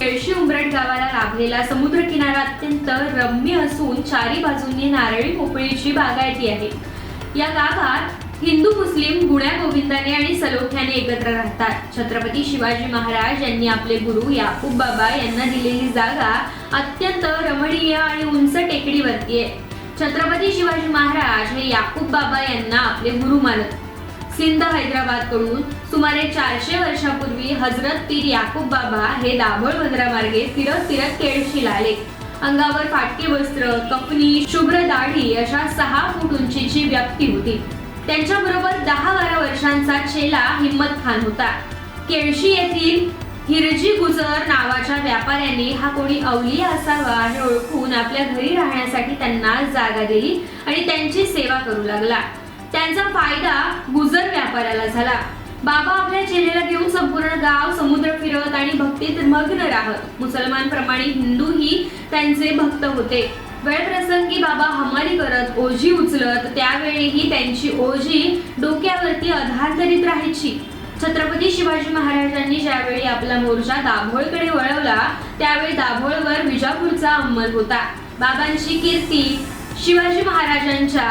केळशी उमरट गावाला लाभलेला समुद्र किनारा अत्यंत रम्य असून चारी बाजूंनी नारळी पोपळीची बागायती आहे. या गावात हिंदू मुस्लिम गुण्या गोविंदाने आणि सलोख्याने एकत्र राहतात. छत्रपती शिवाजी महाराज यांनी आपले गुरु याकूब बाबा यांना दिलेली जागा अत्यंत रमणीय आणि उंच टेकडीवरती आहे. छत्रपती शिवाजी महाराज हे याकूब बाबा यांना आपले गुरु मानत सिंध हैदराबादकडून सुमारे चारशे वर्षापूर्वी हजरत पीर याकूब बाबा हे दाभोळ बंदरामार्गे फिरत फिरत केळशीला आले अंगावर फाटके वस्त्र कपनी शुभ्र दाढी अशा सहा फूट उंचीची व्यक्ती होती. त्यांच्या बरोबर दहा बारा वर्षांचा चेला हिम्मत खान होता. केळशी येथील हिरजी गुजर नावाच्या व्यापाऱ्यांनी हा कोणी अवली असावा हे ओळखून आपल्या घरी राहण्यासाठी त्यांना जागा दिली आणि त्यांची सेवा करू लागला. त्यांचा फायदा गुजर व्यापाऱ्याला झाला. बाबा आपल्या चेहऱ्याला घेऊन संपूर्ण गाव समुद्र फिरत आणि भक्तीत मग्न राहत. मुसलमानप्रमाणे हिंदूही त्यांचे भक्त होते. वेळप्रसंगी बाबा हमारी करत ओझी उचलत त्यावेळीही त्यांची ओझी डोक्यावरती अधांतरित राहायची. छत्रपती शिवाजी महाराजांनी ज्यावेळी आपला मोर्चा दाभोळकडे वळवला त्यावेळी दाभोळवर विजापूरचा अंमल होता. बाबांची कीर्ती शिवाजी महाराजांच्या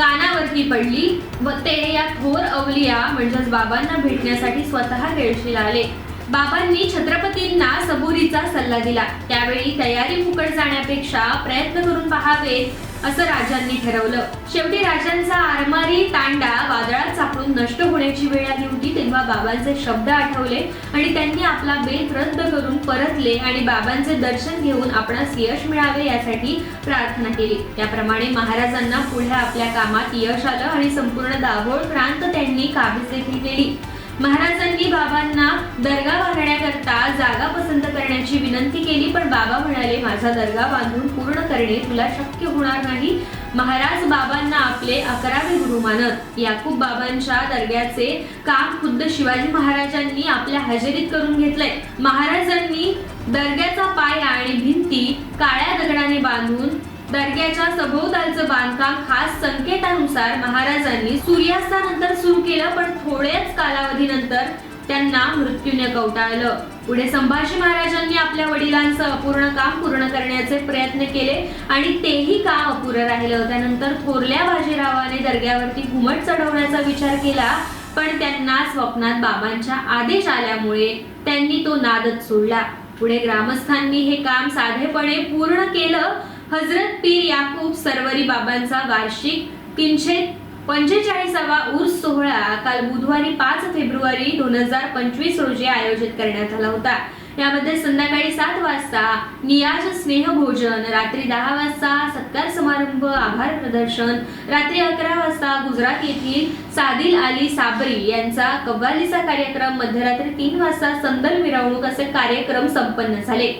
कानावरती पडली. व ते या थोर अवलिया म्हणजेच बाबांना भेटण्यासाठी स्वतः केळशीला आले. बाबांनी छत्रपतींना सबुरीचा सल्ला दिला. त्यावेळी तयारी फुकट जाण्यापेक्षा प्रयत्न करून पहावे. असं राजांनी ठरवलं. शेवटी राजांचा आरमारी तांडा वादळात सापडून नष्ट होण्याची वेळ आली होती तेव्हा बाबांचे शब्द आठवले आणि त्यांनी आपला बेत रद्द करून परतले आणि बाबांचे दर्शन घेऊन आपणास यश मिळावे यासाठी प्रार्थना केली. त्याप्रमाणे महाराजांना पुढे आपल्या कामात यश आलं आणि संपूर्ण दाभोळ प्रांत त्यांनी काबीज देखील केली. महाराजांनी बाबांना दर्गा बांधण्याकरता जागा पसंत करण्याची विनंती केली पण बाबा म्हणाले माझा दर्गा बांधून पूर्ण करणे तुला शक्य होणार नाही. महाराज बाबांना आपले अकरावे गुरु मानत याकूब बाबांच्या दर्ग्याचे काम खुद्द शिवाजी महाराजांनी आपल्या हजेरीत करून घेतलंय. महाराजांनी दर्ग्याचा पाया आणि भिंती काळ्या दगडाने बांधून दर्ग्याच्या सभोवतालचं बांधकाम खास संकेतानुसार महाराजांनी सूर्यास्तानंतर सुरू केलं पण थोड्याच कालावधीनंतर त्यांना मृत्यूने कवटाळलं. पुढे संभाजी महाराजांनी आपल्या वडिलांचं अपूर्ण काम पूर्ण करण्याचे प्रयत्न केले आणि तेही काम अपुरं राहिलं? त्यानंतर थोरल्या बाजीरावाने दर्ग्यावरती घुमट चढवण्याचा विचार केला पण त्यांना स्वप्नात बाबांच्या आदेश आल्यामुळे त्यांनी तो नादच सोडला. पुढे ग्रामस्थांनी हे काम साधेपणे पूर्ण केलं हजरत पीर याकूब सरवरी बाबांचा वार्षिक तीनशे पंचेचाळीसावा उर्स सोहळा काल बुधवारी पाच फेब्रुवारी दोन हजार पंचवीस रोजी आयोजित करण्यात आला होता. यामध्ये संध्याकाळी सात वाजता नियाज स्नेह भोजन रात्री दहा वाजता सत्कार समारंभ आभार प्रदर्शन रात्री अकरा वाजता गुजरात येथील सादिल अली साबरी यांचा कव्वालीचा कार्यक्रम मध्यरात्री तीन वाजता संदल मिरवणूक असे कार्यक्रम संपन्न झाले.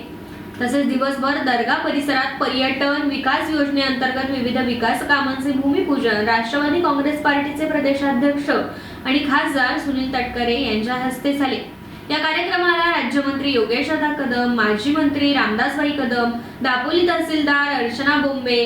तसेच दिवसभर दर्गा परिसरात पर्यटन विकास योजनेअंतर्गत विविध विकास कामांचे भूमिपूजन राष्ट्रवादी काँग्रेस पार्टीचे प्रदेशाध्यक्ष आणि खासदार सुनील तटकरे यांच्या हस्ते झाले. या कार्यक्रमाला राज्यमंत्री योगेशदा कदम माजी मंत्री रामदासबाई कदम दापोली तहसीलदार अर्चना बोंबे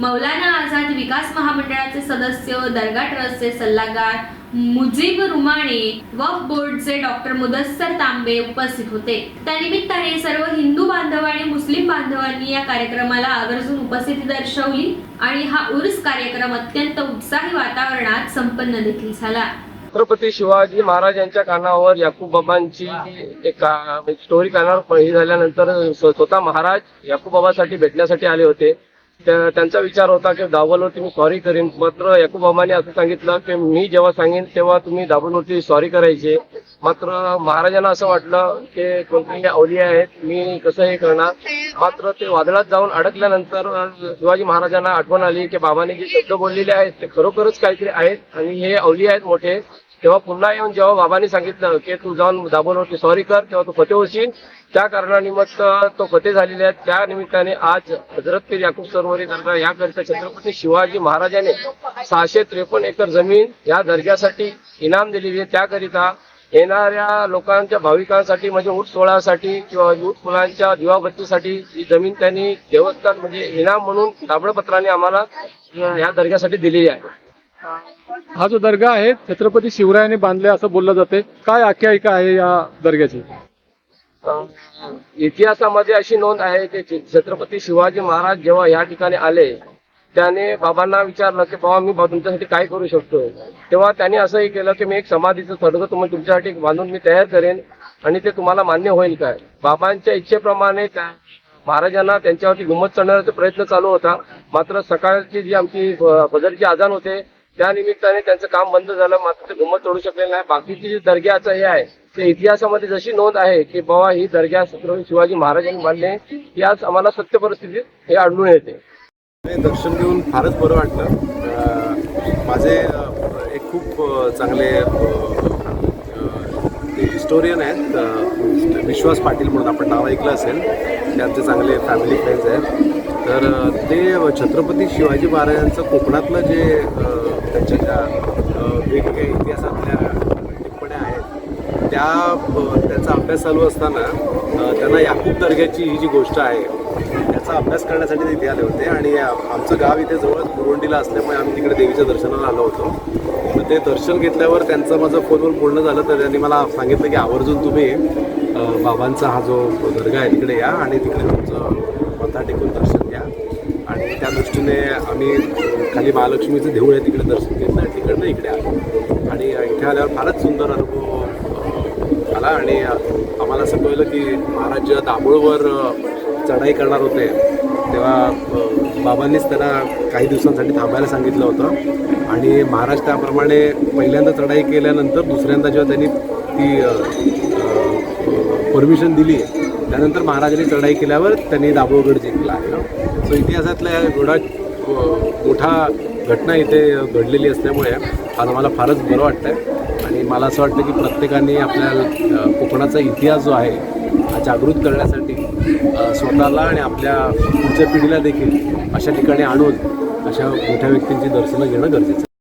मौलाना आझाद विकास महामंडळाचे सदस्य दर्गा ट्रस्टचे सल्लागार मुजीब रुमाणे वफ बोर्डचे डॉक्टर मुदस्सर तांबे उपस्थित होते. त्यानिमित्ताने सर्व हिंदू बांधव आणि मुस्लिम बांधवांनी या कार्यक्रमाला आवर्जून उपस्थिती दर्शवली आणि हा उर्स कार्यक्रम अत्यंत उत्साही वातावरणात संपन्न देखील झाला. छत्रपती शिवाजी महाराज यांच्या कानावर याकूब बाबांची एक का- स्टोरी कानावर झाल्यानंतर स्वतः महाराज याकूब बाबासाठी भेटण्यासाठी आले होते. त्यांचा विचार होता की दाबोलवरती मी सॉरी करीन. मात्र याकूब असं सांगितलं की मी जेव्हा सांगेन तेव्हा तुम्ही दाबोलवरती सॉरी करायचे. मात्र महाराजांना असं वाटलं की कोणते अवली आहेत मी कसं हे करणार? मात्र ते वादळात जाऊन अडकल्यानंतर शिवाजी महाराजांना आठवण आली की बाबांनी जे शब्द बोललेले आहेत ते खरोखरच काहीतरी आहेत आणि हे अवली आहेत मोठे. तेव्हा पुन्हा येऊन जेव्हा बाबांनी सांगितलं की तू जाऊन दाबोलवरती सॉरी कर तेव्हा तू फते होशील. त्या कारणानिमित्त तो फते झालेला आहे त्या निमित्ताने आज हजरत पीर याकूब सरवरी दर्गा याकरिता छत्रपती शिवाजी महाराजाने सहाशे त्रेपन्न एकर जमीन या दर्ग्यासाठी इनाम दिलेली आहे. त्याकरिता येणाऱ्या लोकांच्या भाविकांसाठी म्हणजे ऊट सोहळ्यासाठी किंवा ऊट फुलांच्या दिवाबत्तीसाठी ही जमीन त्यांनी देवस्थान म्हणजे इनाम म्हणून ताबडपत्राने आम्हाला या दर्ग्यासाठी दिलेली आहे. हा जो दर्गा आहे छत्रपती शिवरायांनी बांधले असं बोललं जाते. काय आख्यायिका आहे या दर्ग्याची? इतिहासामध्ये अशी नोंद आहे की छत्रपती शिवाजी महाराज जेव्हा या ठिकाणी आले त्याने बाबांना विचारलं की बाबा मी तुमच्यासाठी काय करू शकतो? तेव्हा त्यांनी असंही केलं की मी एक समाधीचं थडगं तुम्ही तुमच्यासाठी बांधून मी तयार करेन आणि ते तुम्हाला मान्य होईल काय? बाबांच्या इच्छेप्रमाणे त्या महाराजांना त्यांच्यावरती गुम्मत चढण्याचा प्रयत्न चालू होता. मात्र सकाळची जी आमची फ- आजान होते त्या निमित्ताने त्यांचं काम बंद झालं मात्र ते गुम्मत चढू शकले नाही. बाकीची जी दर्ग्याचं हे आहे ते इतिहासामध्ये जशी नोंद आहे की बाबा ही दर्ग्या छत्रपती शिवाजी महाराजांनी बांधले ही आज आम्हाला सत्य परिस्थितीत हे आढळून येते. हे दर्शन घेऊन फारच बरं वाटलं. माझे एक खूप चांगले हिस्टोरियन आहेत विश्वास पाटील म्हणून आपण नाव ऐकलं असेल. त्यांचे चांगले फॅमिली फ्रेंड्स आहेत. तर ते छत्रपती शिवाजी महाराजांचं कोकणातलं जे त्यांच्या ज्या वेगवेगळ्या इतिहासातल्या टिप्पण्या आहेत त्या त्याचा अभ्यास चालू असताना त्यांना याकूब दर्ग्याची ही जी गोष्ट आहे त्याचा अभ्यास करण्यासाठी ते इथे आले होते आणि आमचं गाव इथे जवळच बुरुंडीला असल्यामुळे आम्ही तिकडे देवीच्या दर्शनाला आलो होतो. ते दर्शन घेतल्यावर त्यांचं माझं फोनवर बोलणं झालं तर त्यांनी मला सांगितलं की आवर्जून तुम्ही बाबांचा हा जो दर्गा आहे तिकडे या आणि तिकडे तुमचं मथा टेकून दर्शन घ्या. आणि त्या दृष्टीने आम्ही खाली महालक्ष्मीचं देऊळ आहे तिकडे दर्शन घेतलं आणि तिकडनं इकडे आलो. आणि इथे आल्यावर फारच सुंदर अनुभव आला आणि आम्हाला असं कळलं की महाराज जेव्हा दाभोळवर चढाई करणार होते तेव्हा बाबांनीच त्यांना काही दिवसांसाठी थांबायला सांगितलं होतं. आणि महाराज त्याप्रमाणे पहिल्यांदा चढाई केल्यानंतर दुसऱ्यांदा जेव्हा त्यांनी ती परमिशन दिली आहे. त्यानंतर महाराजांनी चढाई केल्यावर त्यांनी दाभोळगड जिंकला आहे. सो इतिहासातल्या एवढा मोठा घटना इथे घडलेली असल्यामुळे आज आम्हाला फारच बरं वाटतं आहे आणि मला असं वाटतं की प्रत्येकाने आपल्या कोकणाचा इतिहास जो आहे हा जागृत करण्यासाठी स्वतःला आणि आपल्या पुढच्या पिढीला देखील अशा ठिकाणी आणून अशा मोठ्या व्यक्तींची दर्शनं घेणं गरजेचं आहे.